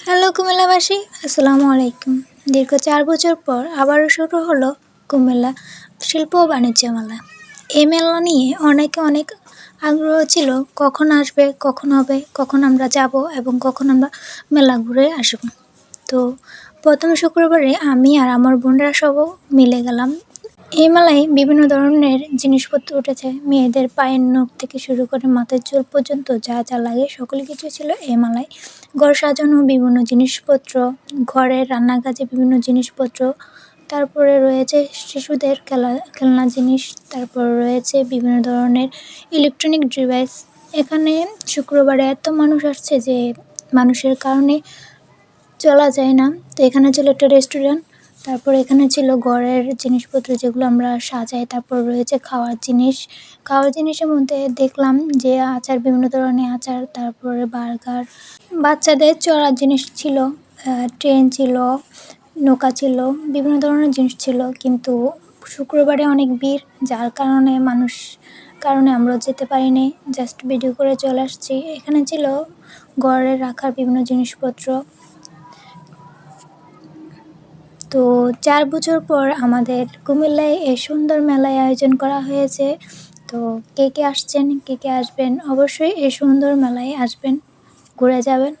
Hello কুমিল্লাবাসী, আসসালামু আলাইকুম। দীর্ঘ চার বছর পর আবারও শুরু হলো কুমিল্লা শিল্প ও বাণিজ্য মেলা। এই মেলা নিয়ে অনেকে অনেক আগ্রহ ছিল, কখন আসবে, কখন হবে, কখন আমরা যাব এবং কখন আমরা মেলা ঘুরে আসব। তো প্রথম শুক্রবারে আমি আর আমার বোনরা সব মিলে গেলাম এই মেলায় বিভিন্ন ধরনের জিনিসপত্র উঠেছে। মেয়েদের পায়ের নখ থেকে শুরু করে মাথার চুল পর্যন্ত যা যা লাগে সকল কিছু ছিল এই মেলায় ঘর সাজানো, বিভিন্ন জিনিসপত্র, ঘরের রান্নার কাজে বিভিন্ন জিনিসপত্র, তারপরে রয়েছে শিশুদের খেলা, খেলনা জিনিস, তারপর রয়েছে বিভিন্ন ধরনের ইলেকট্রনিক ডিভাইস এখানে শুক্রবারে এত মানুষ আসছে যে মানুষের কারণে চলা যায় না। তো এখানে ছিল একটা রেস্টুরেন্ট তারপর এখানে ছিল ঘরের জিনিসপত্র যেগুলো আমরা সাজাই, তারপর রয়েছে খাওয়ার জিনিস। খাওয়ার জিনিসের মধ্যে দেখলাম যে আচার, বিভিন্ন ধরনের আচার, তারপরে বার্গার। বাচ্চাদের চড়ার জিনিস ছিল ট্রেন ছিল, নৌকা ছিল, বিভিন্ন ধরনের জিনিস ছিল। কিন্তু শুক্রবারে অনেক ভিড়, যার কারণে মানুষ, কারণে আমরা যেতে পারিনি। জাস্ট ভিডিও করে চলে আসছি। এখানে ছিল ঘরে রাখার বিভিন্ন জিনিসপত্র। তো চার বছর পর আমাদের কুমিল্লায় এই সুন্দর মেলায় আয়োজন করা হয়েছে। তো কে কে আসছেন, কে কে আসবেন, অবশ্যই এই সুন্দর মেলায় আসবেন, ঘুরে যাবেন।